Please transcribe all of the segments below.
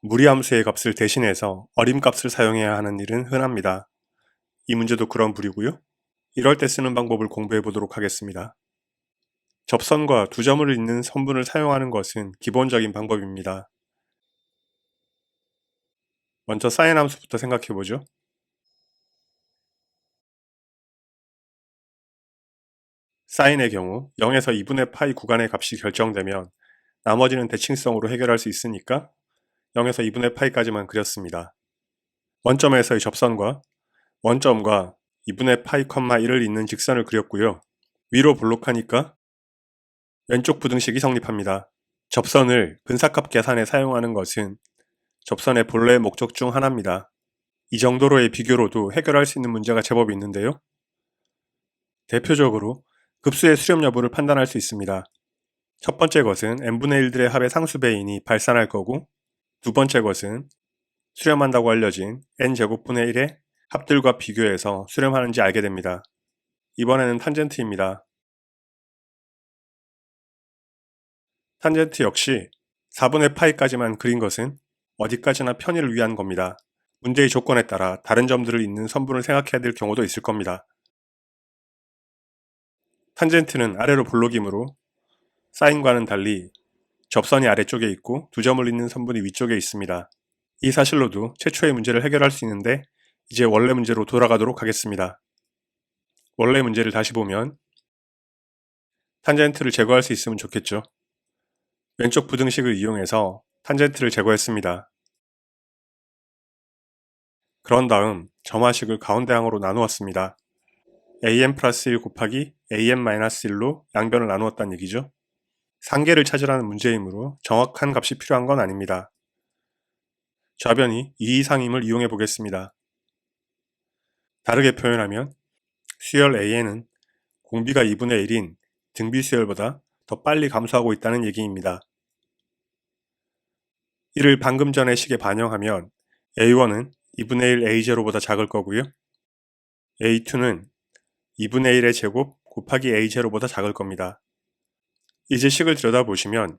무리함수의 값을 대신해서 어림값을 사용해야 하는 일은 흔합니다. 이 문제도 그런 부류고요. 이럴 때 쓰는 방법을 공부해 보도록 하겠습니다. 접선과 두 점을 잇는 선분을 사용하는 것은 기본적인 방법입니다. 먼저 사인 함수부터 생각해 보죠. 사인의 경우 0에서 2분의 파이 구간의 값이 결정되면 나머지는 대칭성으로 해결할 수 있으니까 0에서 2분의 파이까지만 그렸습니다. 원점에서의 접선과 원점과 2분의 파이, 1을 잇는 직선을 그렸고요. 위로 볼록하니까 왼쪽 부등식이 성립합니다. 접선을 근사값 계산에 사용하는 것은 접선의 본래 목적 중 하나입니다. 이 정도로의 비교로도 해결할 수 있는 문제가 제법 있는데요. 대표적으로 급수의 수렴 여부를 판단할 수 있습니다. 첫 번째 것은 n분의 1들의 합의 상수배이니 발산할 거고 두 번째 것은 수렴한다고 알려진 n제곱분의 1의 합들과 비교해서 수렴하는지 알게 됩니다. 이번에는 탄젠트입니다. 탄젠트 역시 4분의 파이까지만 그린 것은 어디까지나 편의를 위한 겁니다. 문제의 조건에 따라 다른 점들을 잇는 선분을 생각해야 될 경우도 있을 겁니다. 탄젠트는 아래로 볼록이므로 사인과는 달리 접선이 아래쪽에 있고 두 점을 잇는 선분이 위쪽에 있습니다. 이 사실로도 최초의 문제를 해결할 수 있는데 이제 원래 문제로 돌아가도록 하겠습니다. 원래 문제를 다시 보면 탄젠트를 제거할 수 있으면 좋겠죠. 왼쪽 부등식을 이용해서 탄젠트를 제거했습니다. 그런 다음 점화식을 가운데 항으로 나누었습니다. am 플러스 1 곱하기 am 마이너스 1로 양변을 나누었다는 얘기죠. 상계를 찾으라는 문제이므로 정확한 값이 필요한 건 아닙니다. 좌변이 2 이상임을 이용해 보겠습니다. 다르게 표현하면 수열 AN은 공비가 2분의 1인 등비 수열보다 더 빨리 감소하고 있다는 얘기입니다. 이를 방금 전의 식에 반영하면 A1은 2분의 1 A0보다 작을 거고요. A2는 2분의 1의 제곱 곱하기 A0보다 작을 겁니다. 이제 식을 들여다보시면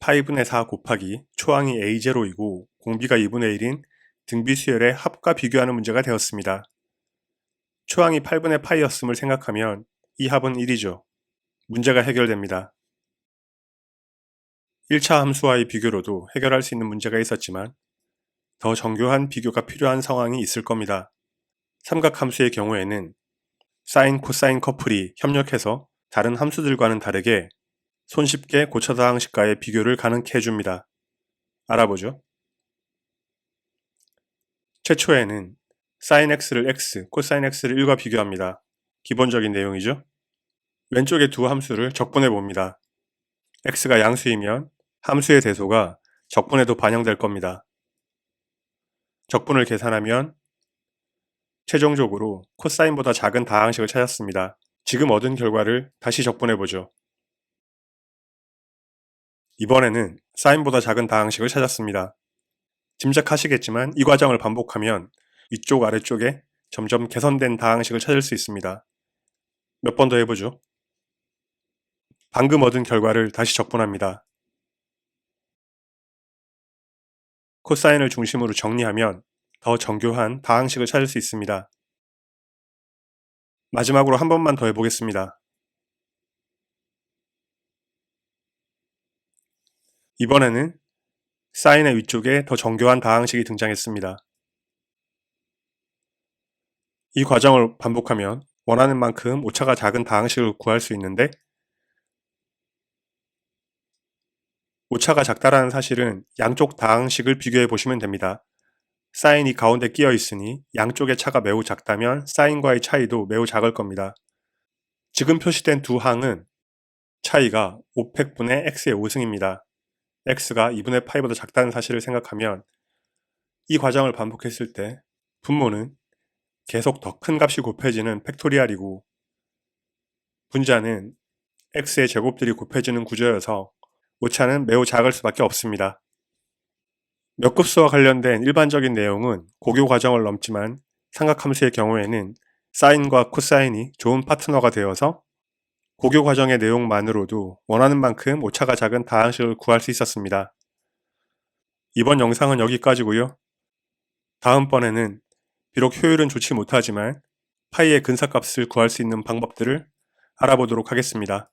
파이분의 4 곱하기 초항이 A0이고 공비가 2분의 1인 등비수열의 합과 비교하는 문제가 되었습니다. 초항이 8분의 파이였음을 생각하면 이 합은 1이죠. 문제가 해결됩니다. 1차 함수와의 비교로도 해결할 수 있는 문제가 있었지만 더 정교한 비교가 필요한 상황이 있을 겁니다. 삼각함수의 경우에는 사인, 코사인 커플이 협력해서 다른 함수들과는 다르게 손쉽게 고차다항식과의 비교를 가능케 해줍니다. 알아보죠. 최초에는 sin x를 x, 코사인 x를 1과 비교합니다. 기본적인 내용이죠. 왼쪽의 두 함수를 적분해 봅니다. x가 양수이면 함수의 대소가 적분에도 반영될 겁니다. 적분을 계산하면 최종적으로 코사인보다 작은 다항식을 찾았습니다. 지금 얻은 결과를 다시 적분해 보죠. 이번에는 사인보다 작은 다항식을 찾았습니다. 짐작하시겠지만 이 과정을 반복하면 위쪽 아래쪽에 점점 개선된 다항식을 찾을 수 있습니다. 몇 번 더 해보죠. 방금 얻은 결과를 다시 적분합니다. 코사인을 중심으로 정리하면 더 정교한 다항식을 찾을 수 있습니다. 마지막으로 한 번만 더 해보겠습니다. 이번에는 사인의 위쪽에 더 정교한 다항식이 등장했습니다. 이 과정을 반복하면 원하는 만큼 오차가 작은 다항식을 구할 수 있는데 오차가 작다라는 사실은 양쪽 다항식을 비교해 보시면 됩니다. 사인이 가운데 끼어 있으니 양쪽의 차가 매우 작다면 사인과의 차이도 매우 작을 겁니다. 지금 표시된 두 항은 차이가 5팩분의 x의 5승입니다. X가 2분의 파이보다 작다는 사실을 생각하면 이 과정을 반복했을 때 분모는 계속 더 큰 값이 곱해지는 팩토리알이고 분자는 x의 제곱들이 곱해지는 구조여서 오차는 매우 작을 수밖에 없습니다. 몇 급수와 관련된 일반적인 내용은 고교 과정을 넘지만 삼각함수의 경우에는 사인과 코사인이 좋은 파트너가 되어서 고교 과정의 내용만으로도 원하는 만큼 오차가 작은 다항식을 구할 수 있었습니다. 이번 영상은 여기까지고요. 다음번에는 비록 효율은 좋지 못하지만 파이의 근사값을 구할 수 있는 방법들을 알아보도록 하겠습니다.